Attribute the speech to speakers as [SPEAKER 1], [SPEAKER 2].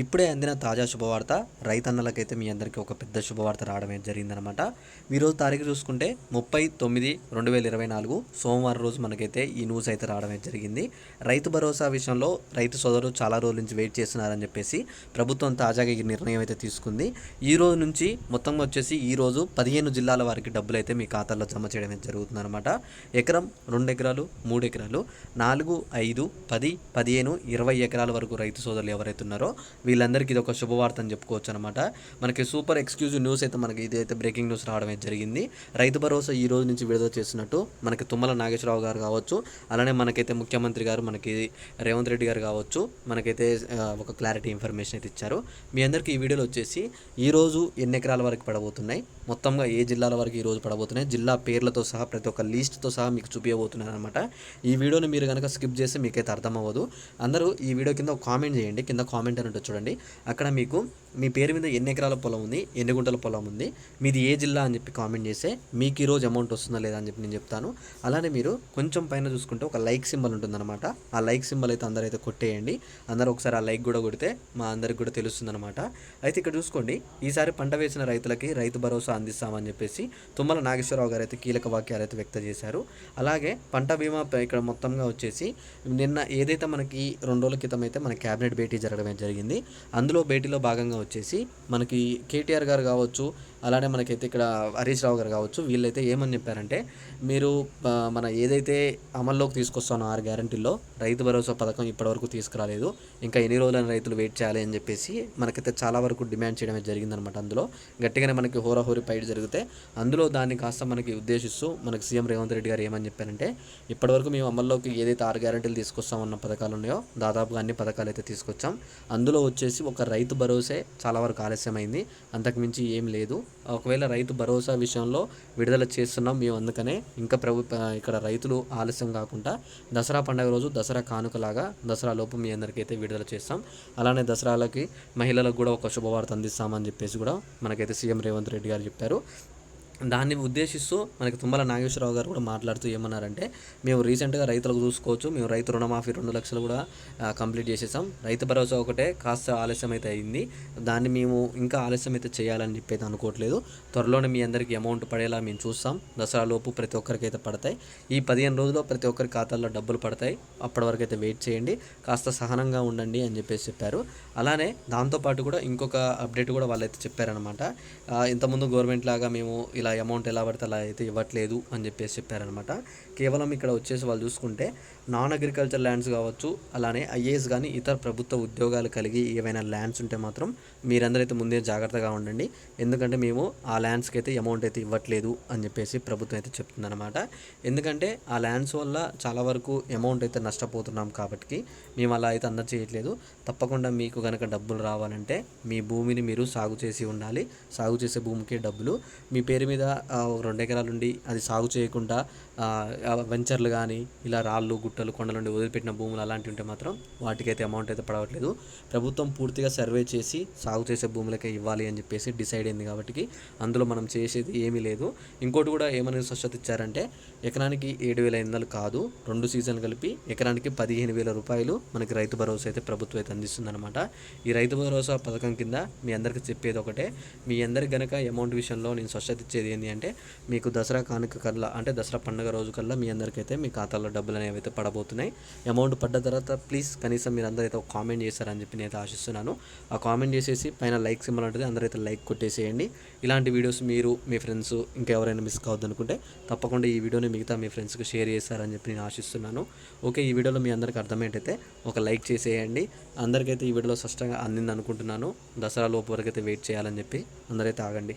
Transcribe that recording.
[SPEAKER 1] ఇప్పుడే అందిన తాజా శుభవార్త రైతన్నలకైతే మీ అందరికీ ఒక పెద్ద శుభవార్త రావడమే జరిగిందనమాట ఈరోజు తారీఖు చూసుకుంటే ముప్పై తొమ్మిది రెండు వేల ఇరవై నాలుగు సోమవారం రోజు మనకైతే ఈ న్యూస్ అయితే రావడమే జరిగింది. రైతు భరోసా విషయంలో రైతు సోదరులు చాలా రోజుల నుంచి వెయిట్ చేస్తున్నారని చెప్పేసి ప్రభుత్వం తాజాగా ఈ నిర్ణయం అయితే తీసుకుంది. ఈ రోజు నుంచి మొత్తం వచ్చేసి ఈ రోజు పదిహేను జిల్లాల వారికి డబ్బులు అయితే మీ ఖాతాల్లో జమ చేయడం జరుగుతుందన్నమాట. ఎకరం రెండు ఎకరాలు మూడు ఎకరాలు నాలుగు ఐదు పది పదిహేను ఇరవై ఎకరాల వరకు రైతు సోదరులు ఎవరైతే ఉన్నారో వీళ్ళందరికీ ఇది ఒక శుభవార్త అని చెప్పుకోవచ్చు అనమాట మనకి సూపర్ ఎక్స్క్లూజివ్ న్యూస్ అయితే మనకి ఇది అయితే బ్రేకింగ్ న్యూస్ రావడం అయితే జరిగింది. రైతు భరోసా ఈ రోజు నుంచి విడుదల చేసినట్టు మనకి తుమ్మల నాగేశ్వరరావు గారు కావచ్చు అలానే మనకైతే ముఖ్యమంత్రి గారు మనకి రేవంత్ రెడ్డి గారు కావచ్చు మనకైతే ఒక క్లారిటీ ఇన్ఫర్మేషన్ అయితే ఇచ్చారు. మీ అందరికీ ఈ వీడియోలో వచ్చేసి ఈ రోజు ఎన్ని ఎకరాల వరకు పడబోతున్నాయి మొత్తంగా ఏ జిల్లాల వరకు ఈ రోజు పడబోతున్నాయి జిల్లా పేర్లతో సహా ప్రతి ఒక్క లిస్ట్తో సహా మీకు చూపించబోతున్నాను అనమాట ఈ వీడియోని మీరు కనుక స్కిప్ చేస్తే మీకైతే అర్థం అవ్వదు అందరూ ఈ వీడియో కింద ఒక కామెంట్ చేయండి కింద కామెంట్ అని చూడండి. అక్కడ మీకు మీ పేరు మీద ఎన్ని ఎకరాల పొలం ఉంది ఎన్ని గుంటల పొలం ఉంది మీది ఏ జిల్లా అని చెప్పి కామెంట్ చేస్తే మీకు ఈ రోజు అమౌంట్ వస్తుందా లేదా అని చెప్పి నేను చెప్తాను. అలానే మీరు కొంచెం పైన చూసుకుంటే ఒక లైక్ సింబల్ ఉంటుందన్నమాట. ఆ లైక్ సింబల్ అయితే అందరూ అయితే కొట్టేయండి. అందరూ ఒకసారి ఆ లైక్ కూడా కొడితే మా అందరికి కూడా తెలుస్తుందన్నమాట. అయితే ఇక్కడ చూసుకోండి ఈసారి పంట వేసిన రైతులకి రైతు భరోసా అందిస్తామని చెప్పేసి తుమ్మల నాగేశ్వరరావు గారు అయితే కీలక వాక్యాలు అయితే వ్యక్తం చేశారు. అలాగే పంట బీమా ఇక్కడ మొత్తంగా వచ్చేసి నిన్న ఏదైతే మనకి రెండు రోజుల క్రితం అయితే మన క్యాబినెట్ భేటీ జరగడం జరిగింది అందులో భేటీలో భాగంగా వచ్చేసి మనకి కేటీఆర్ గారు కావచ్చు అలానే మనకైతే ఇక్కడ హరీష్ రావు గారు కావచ్చు వీళ్ళైతే ఏమని చెప్పారంటే మీరు మన ఏదైతే అమల్లోకి తీసుకొస్తానో ఆరు గ్యారంటీల్లో రైతు భరోసా పథకం ఇప్పటివరకు తీసుకురాలేదు ఇంకా ఎన్ని రోజులైన రైతులు వెయిట్ చేయాలి అని చెప్పేసి మనకైతే చాలా వరకు డిమాండ్ చేయడమే జరిగిందనమాట అందులో. గట్టిగానే మనకి హోరాహోరీ ఫైట్ జరిగితే అందులో దాన్ని కాస్త మనకి ఉద్దేశిస్తూ మనకి సీఎం రేవంత్ రెడ్డి గారు ఏమని చెప్పారంటే ఇప్పటివరకు మేము అమల్లోకి ఏదైతే ఆరు గ్యారంటీలు తీసుకొస్తామన్న పథకాలు ఉన్నాయో దాదాపుగా అన్ని పథకాలు అయితే తీసుకొచ్చాం. అందులో వచ్చేసి ఒక రైతు భరోసే చాలా వరకు ఆలస్యమైంది అంతకుమించి ఏం లేదు. ఒకవేళ రైతు భరోసా విషయంలో విడుదల చేస్తున్నాం మేము అందుకనే ఇంకా ప్రభు ఇక్కడ రైతులు ఆలస్యం కాకుండా దసరా పండుగ రోజు దసరా కానుకలాగా దసరా లోపు మీ అందరికైతే విడుదల చేస్తాం. అలానే దసరాలకి మహిళలకు కూడా ఒక శుభవార్త అందిస్తామని చెప్పేసి కూడా మనకైతే సీఎం రేవంత్ రెడ్డి గారు చెప్పారు. దాన్ని ఉద్దేశిస్తూ మనకి తుమ్మల నాగేశ్వరరావు గారు కూడా మాట్లాడుతూ ఏమన్నారంటే మేము రీసెంట్గా రైతులకు చూసుకోవచ్చు మేము రైతు రుణమాఫీ రెండు లక్షలు కూడా కంప్లీట్ చేసేసాం. రైతు భరోసా ఒకటే కాస్త ఆలస్యం అయితే అయింది. దాన్ని మేము ఇంకా ఆలస్యం అయితే చేయాలని చెప్పి అయితే అనుకోవట్లేదు. త్వరలోనే మీ అందరికీ అమౌంట్ పడేలా మేము చూస్తాం. దసరా లోపు ప్రతి ఒక్కరికి అయితే పడతాయి. ఈ పదిహేను రోజుల్లో ప్రతి ఒక్కరి ఖాతాల్లో డబ్బులు పడతాయి. అప్పటి వరకు అయితే వెయిట్ చేయండి. కాస్త సహనంగా ఉండండి అని చెప్పేసి చెప్పారు. అలానే దాంతోపాటు కూడా ఇంకొక అప్డేట్ కూడా వాళ్ళైతే చెప్పారనమాట ఇంతకుముందు గవర్నమెంట్ లాగా మేము ఇలా అమౌంట్ ఎలా పడితే అలా అయితే ఇవ్వట్లేదు అని చెప్పేసి చెప్పారనమాట కేవలం ఇక్కడ వచ్చేసి వాళ్ళు చూసుకుంటే నాన్ అగ్రికల్చర్ ల్యాండ్స్ కావచ్చు అలానే ఐఏఎస్ కానీ ఇతర ప్రభుత్వ ఉద్యోగాలు కలిగి ఏవైనా ల్యాండ్స్ ఉంటే మాత్రం మీరందరైతే ముందే జాగ్రత్తగా ఉండండి. ఎందుకంటే మేము ఆ ల్యాండ్స్కి అయితే అమౌంట్ అయితే ఇవ్వట్లేదు అని చెప్పేసి ప్రభుత్వం అయితే చెప్తుందనమాట ఎందుకంటే ఆ ల్యాండ్స్ వల్ల చాలా వరకు అమౌంట్ అయితే నష్టపోతున్నాం కాబట్టి మేము అలా అయితే అందచేయట్లేదు తప్పకుండా మీకు కనుక డబ్బులు రావాలంటే మీ భూమిని మీరు సాగు చేసి ఉండాలి. సాగు చేసే భూమికి డబ్బులు. మీ పేరు మీద మీద ఒక రెండు ఎకరాలు ఉండి అది సాగు చేయకుండా వెంచర్లు కానీ ఇలా రాళ్ళు గుట్టలు కొండలు నుండి వదిలిపెట్టిన భూములు అలాంటివి ఉంటే మాత్రం వాటికైతే అమౌంట్ అయితే పడవట్లేదు. ప్రభుత్వం పూర్తిగా సర్వే చేసి సాగు చేసే భూములకే ఇవ్వాలి అని చెప్పేసి డిసైడ్ అయింది కాబట్టి అందులో మనం చేసేది ఏమీ లేదు. ఇంకోటి కూడా ఏమని స్వచ్ఛత ఇచ్చారంటే ఎకరానికి ఏడు వేల ఐదు కాదు రెండు సీజన్లు కలిపి ఎకరానికి పదిహేను వేల రూపాయలు మనకి రైతు భరోసా అయితే ప్రభుత్వం అయితే అందిస్తుందన్నమాట. ఈ రైతు భరోసా పథకం కింద మీ అందరికీ చెప్పేది ఒకటే మీ అందరికి గనక అమౌంట్ విషయంలో నేను స్వచ్ఛత ఇచ్చేది ఏంటి అంటే మీకు దసరా కానుక కల్లా అంటే దసరా పండుగ రోజు కల్లా మీ అందరికైతే మీ ఖాతాలో డబ్బులు అనేవి అయితే పడబోతున్నాయి. అమౌంట్ పడ్డ తర్వాత ప్లీజ్ కనీసం మీరు అందరూ అయితే ఒక కామెంట్ చేస్తారని చెప్పి నేను ఆశిస్తున్నాను. ఆ కామెంట్ చేసేసి పైన లైక్ సింబల్ ఉంటుంది అందరైతే లైక్ కొట్టేసేయండి. ఇలాంటి వీడియోస్ మీరు మీ ఫ్రెండ్స్ ఇంకెవరైనా మిస్ కావద్దు అనుకుంటే తప్పకుండా ఈ వీడియోని మిగతా మీ ఫ్రెండ్స్కి షేర్ చేస్తారని చెప్పి నేను ఆశిస్తున్నాను. ఓకే ఈ వీడియోలో మీ అందరికి అర్థమేంటైతే ఒక లైక్ చేసేయండి. అందరికైతే ఈ వీడియోలో స్పష్టంగా అందింది అనుకుంటున్నాను దసరా లోపు వరకు అయితే వెయిట్ చేయాలని చెప్పి అందరైతే ఆగండి.